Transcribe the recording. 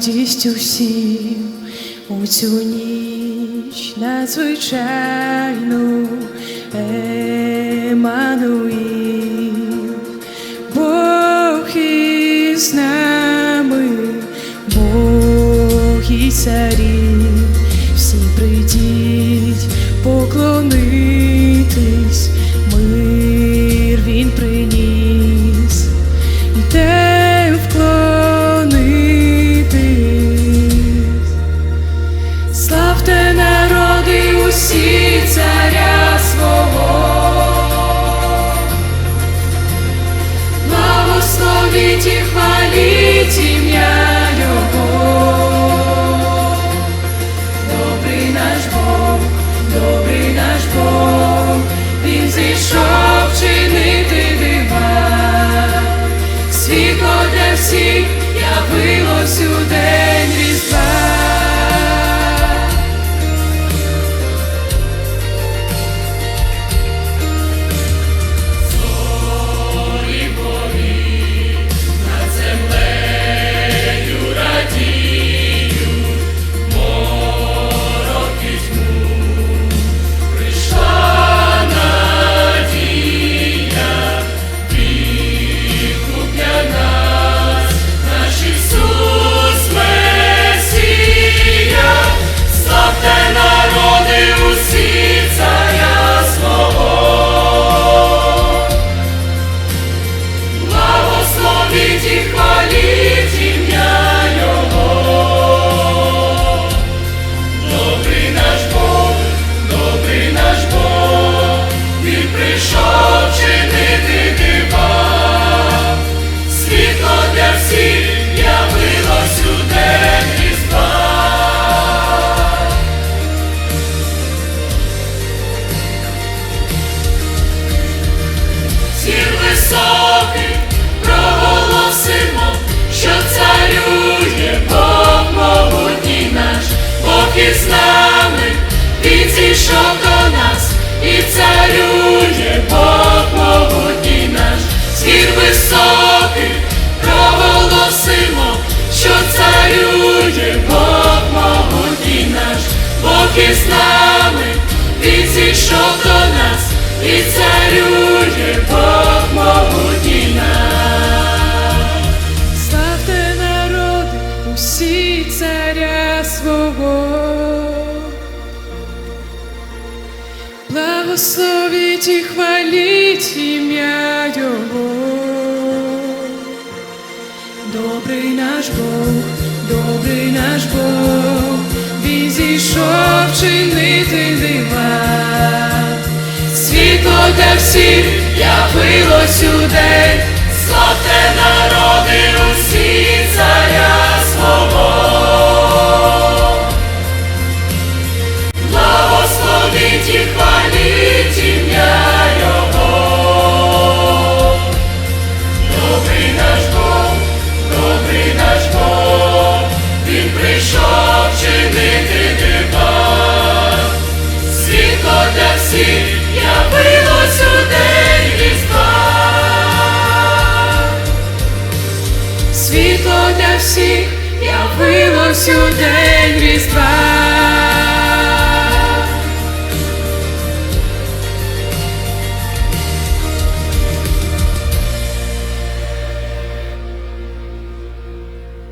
радість усім у цю ніч надзвичайну Еммануїл. Бог із нами, Бог і явилось у день Різдва. Зір високий проголосимо, що царює Бог могутній наш, Бог із нами, Він зійшов до нас і царює могутній наш, Зір високий Бог із нами, Він зійшов до нас і царює Бог могутній наш. Славте народи усі царя свого. Благословіть і хваліть ім'я Його. Добрий наш Бог, добрий наш Бог, він зійшов явилось у день. Славте народи усі царя свого. Благословіть і хваліть ім'я Його. Добрий наш Бог, добрий наш Бог, Він прийшов чинити дива. Світло для всіх явилось Світло для всіх явилось у день Різдва.